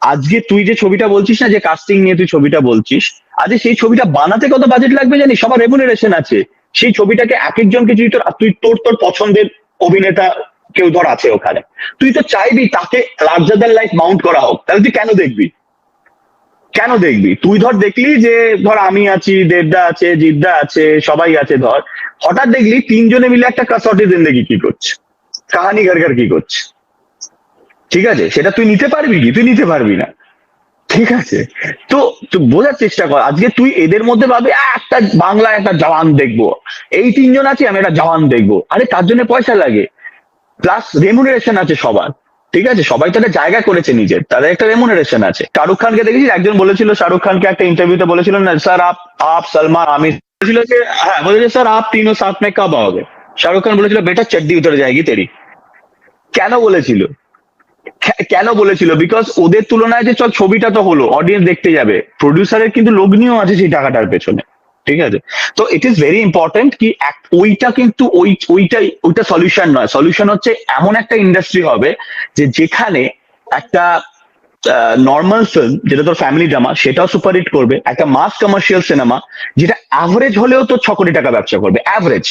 আজকে তুই যে ছবিটা বলছিস না, যে কাস্টিং নিয়ে তুই ছবিটা বলছিস, আজকে সেই ছবিটা বানাতে কত বাজেট লাগবে জানিস? সবার রেমুনারেশন আছে। সেই ছবিটাকে এক একজনকে যদি তোর তুই তোর তোর পছন্দের অভিনেতা কেউ ধর আছে ওখানে। তুই তো চাইবি তাকে লার্জার লাইফ মাউন্ট করা হোক। তাহলে তুই কেন দেখবি? কেন দেখবি? তুই ধর দেখলি যে, ধর আমি আছি, দেবদা আছে, জিদ্দা আছে, সবাই আছে ধর। হঠাৎ দেখলি তিনজনে মিলে একটা কাসটি জিন্দগি কি করছে? কাহানি ঘর ঘর কি করছে? ঠিক আছে সেটা তুই নিতে পারবি কি তুই নিতে পারবি না ঠিক আছে তো তুই বোঝার চেষ্টা কর আজকে তুই এদের মধ্যে ভাবে "আহ, একটা বাংলা একটা জওয়ান দেখবো এই তিনজন আছে আমি একটা জওয়ান দেখবো আরে তার জন্য পয়সা লাগে প্লাস রেমুনারেশন আছে সবার ঠিক আছে সবাই তো একটা জায়গা করেছে নিজের তাদের একটা রেমুনারেশন আছে শাহরুখ খানকে দেখেছিস একজন বলেছিল শাহরুখ খানকে একটা ইন্টারভিউতে বলেছিল না স্যার আপ আপ সলমান আমির বলেছিল যে হ্যাঁ বলেছিল স্যার আপ তিনো সাথ মে কব आओगे শাহরুখ খান বলেছিল বেটা চড্ডি উতরে যায়গি তেরি কেন বলেছিল কে- কেন বলেছিল? বিকজ ওদের তুলনায় যে চল ছবিটা তো হলো অডিয়েন্স দেখতে যাবে। প্রডিউসারের কিন্তু লগ্নিও আছে সেই টাকাটার পেছনে। ঠিক আছে? তো ইট ইজ ভেরি ইম্পর্টেন্ট কি ওইটা কিন্তু ওই ওইটাই ওইটা সলিউশন নয়। সলিউশন হচ্ছে এমন একটা ইন্ডাস্ট্রি হবে যে যেখানে একটা নর্মাল ফিল্ম যেটা তোর ফ্যামিলি ড্রামা সেটাও সুপারহিট করবে। একটা মাস কমার্শিয়াল সিনেমা যেটা অ্যাভারেজ হলেও তো ছ কোটি টাকা ব্যবসা করবে। অ্যাভারেজ